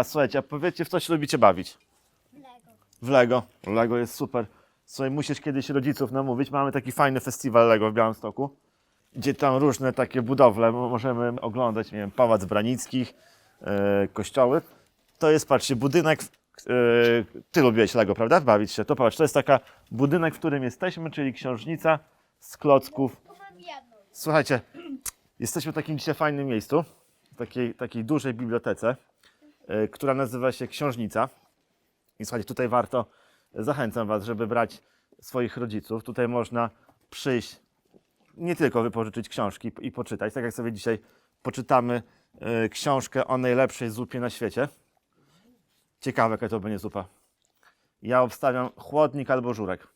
A słuchajcie, a powiedzcie, w co się lubicie bawić? Lego. W Lego. Lego jest super. Słuchaj, musisz kiedyś rodziców namówić. Mamy taki fajny festiwal Lego w Białymstoku, gdzie tam różne takie budowle mo- możemy oglądać, nie wiem, Pałac Branickich, e, kościoły. To jest, patrzcie, budynek, w- e, ty lubiłeś Lego, prawda? Bawić się. To patrz, to jest taka budynek, w którym jesteśmy, czyli książnica z klocków. Słuchajcie, jesteśmy w takim dzisiaj fajnym miejscu, w takiej, takiej dużej bibliotece, która nazywa się Książnica. I słuchajcie, tutaj warto, zachęcam Was, żeby brać swoich rodziców. Tutaj można przyjść, nie tylko wypożyczyć książki i poczytać, tak jak sobie dzisiaj poczytamy e, książkę o najlepszej zupie na świecie. Ciekawe, jaka to będzie zupa. Ja obstawiam chłodnik albo żurek,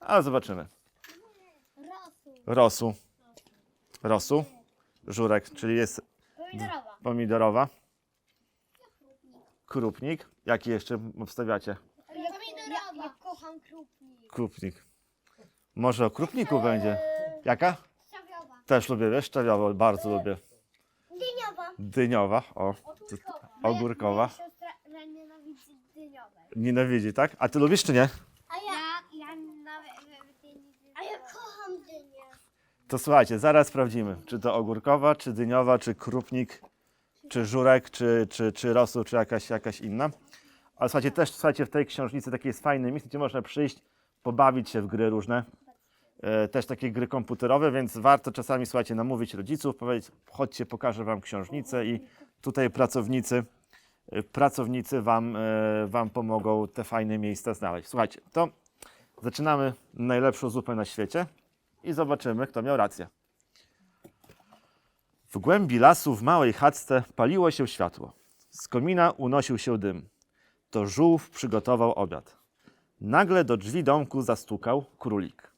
ale zobaczymy. Rosu. Rosu. Żurek, czyli jest Pomidorowa. pomidorowa. Krupnik. Jaki jeszcze obstawiacie? Pomidorowa. Ja, ja kocham krupnik. Krupnik. Może o krupniku będzie. Jaka? Szczawiowa. Też lubię, wiesz, szczawiową, bardzo lubię. Dyniowa. Dyniowa, o. Ogórkowa. Ogórkowa. Moja siostra nienawidzi dyniowej. Nienawidzi, tak? A ty lubisz czy nie? A ja... Ja, ja nawet... A ja kocham dynię. To słuchajcie, zaraz sprawdzimy, czy to ogórkowa, czy dyniowa, czy krupnik, czy żurek, czy, czy, czy rosół, czy jakaś, jakaś inna. Ale słuchajcie, też słuchajcie, w tej książnicy takie jest fajne miejsce, gdzie można przyjść, pobawić się w gry różne. E, też takie gry komputerowe, więc warto czasami, słuchajcie, namówić rodziców, powiedzieć, chodźcie, pokażę wam książnicę i tutaj pracownicy, e, pracownicy wam, e, wam pomogą te fajne miejsca znaleźć. Słuchajcie, to zaczynamy najlepszą zupę na świecie i zobaczymy, kto miał rację. W głębi lasu w małej chatce paliło się światło. Z komina unosił się dym. To żółw przygotował obiad. Nagle do drzwi domku zastukał królik.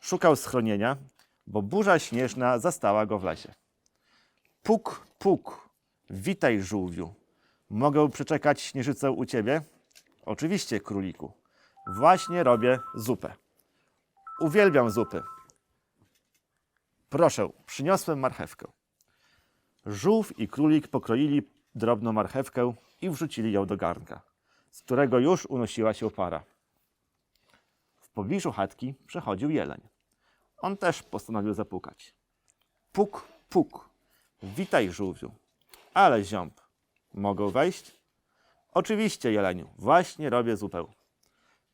Szukał schronienia, bo burza śnieżna zastała go w lesie. Puk, puk, witaj żółwiu. Mogę przeczekać śnieżycę u ciebie? Oczywiście, króliku. Właśnie robię zupę. Uwielbiam zupy. Proszę, przyniosłem marchewkę. Żółw i królik pokroili drobną marchewkę i wrzucili ją do garnka, z którego już unosiła się para. W pobliżu chatki przechodził jeleń. On też postanowił zapukać. Puk, puk. Witaj, żółwiu. Ale ziąb. Mogę wejść? Oczywiście, jeleniu. Właśnie robię zupę.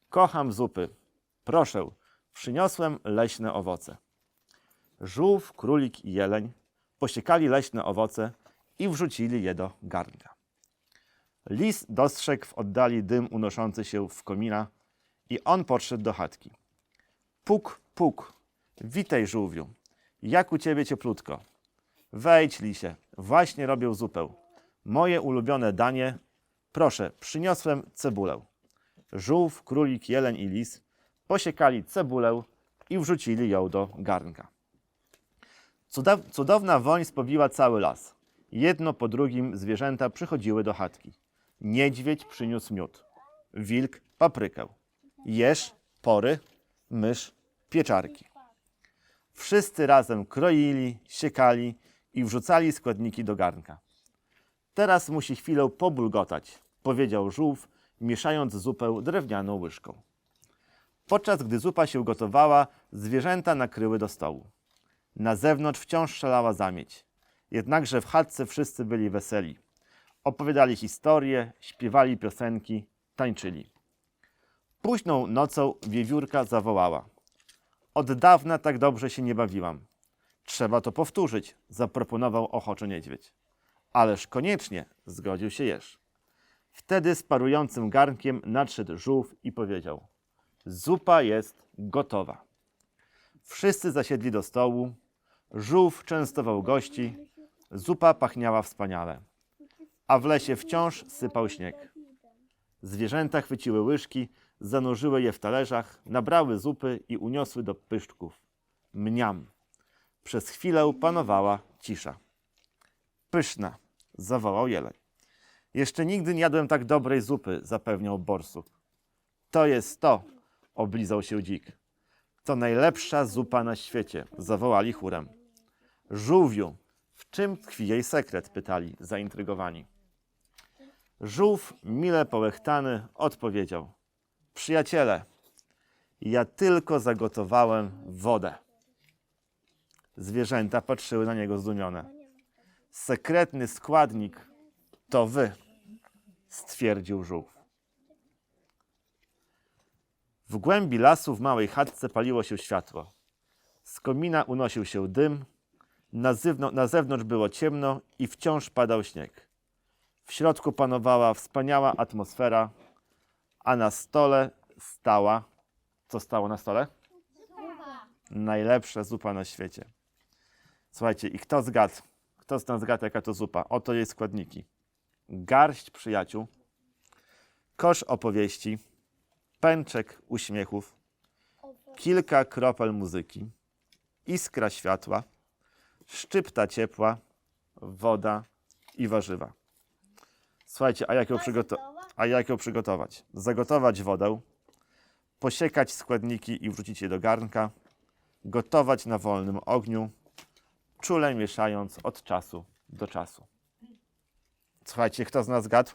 Kocham zupy. Proszę, przyniosłem leśne owoce. Żółw, królik i jeleń posiekali leśne owoce i wrzucili je do garnka. Lis dostrzegł w oddali dym unoszący się w komina i on podszedł do chatki. Puk, puk, witaj żółwiu, jak u ciebie cieplutko. Wejdź, lisie, właśnie robię zupę. Moje ulubione danie, proszę, przyniosłem cebulę. Żółw, królik, jeleń i lis posiekali cebulę i wrzucili ją do garnka. Cudowna woń spobiła cały las. Jedno po drugim zwierzęta przychodziły do chatki. Niedźwiedź przyniósł miód, wilk paprykę, jeż pory, mysz pieczarki. Wszyscy razem kroili, siekali i wrzucali składniki do garnka. Teraz musi chwilę pobulgotać, powiedział żółw, mieszając zupę drewnianą łyżką. Podczas gdy zupa się gotowała, zwierzęta nakryły do stołu. Na zewnątrz wciąż szalała zamieć. Jednakże w chatce wszyscy byli weseli. Opowiadali historie, śpiewali piosenki, tańczyli. Późną nocą wiewiórka zawołała. Od dawna tak dobrze się nie bawiłam. Trzeba to powtórzyć, zaproponował ochoczo niedźwiedź. Ależ koniecznie, zgodził się jeż. Wtedy z parującym garnkiem nadszedł żółw i powiedział: Zupa jest gotowa. Wszyscy zasiedli do stołu. Żółw częstował gości. Zupa pachniała wspaniale. A w lesie wciąż sypał śnieg. Zwierzęta chwyciły łyżki, zanurzyły je w talerzach, nabrały zupy i uniosły do pyszczków. Mniam. Przez chwilę panowała cisza. Pyszna, zawołał jeleń. Jeszcze nigdy nie jadłem tak dobrej zupy, zapewniał borsuk. To jest to, oblizał się dzik. To najlepsza zupa na świecie, zawołali chórem. Żółwiu, w czym tkwi jej sekret? pytali zaintrygowani. Żółw, mile połechtany, odpowiedział: Przyjaciele, ja tylko zagotowałem wodę. Zwierzęta patrzyły na niego zdumione. Sekretny składnik to wy, stwierdził żółw. W głębi lasu w małej chatce paliło się światło. Z komina unosił się dym, na, na zewnątrz było ciemno i wciąż padał śnieg. W środku panowała wspaniała atmosfera, a na stole stała. Co stało na stole? Najlepsza zupa na świecie. Słuchajcie, i kto zgadł? Kto z nas zgadł, jaka to zupa? Oto jej składniki. Garść przyjaciół, kosz opowieści, pęczek uśmiechów, kilka kropel muzyki, iskra światła, szczypta ciepła, woda i warzywa. Słuchajcie, a jak ją, przygoto- a jak ją przygotować? Zagotować wodę, posiekać składniki i wrzucić je do garnka, gotować na wolnym ogniu, czule mieszając od czasu do czasu. Słuchajcie, kto z nas zgadł?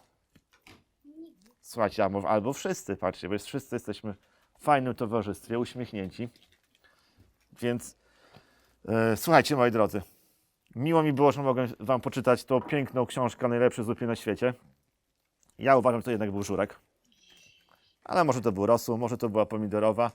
Słuchajcie, albo, wszyscy, patrzcie, bo wszyscy jesteśmy w fajnym towarzystwie, uśmiechnięci. Więc słuchajcie, moi drodzy, miło mi było, że mogłem wam poczytać tą piękną książkę o najlepszej zupie na świecie. Ja uważam, że to jednak był żurek. Ale może to był rosół, może to była pomidorowa.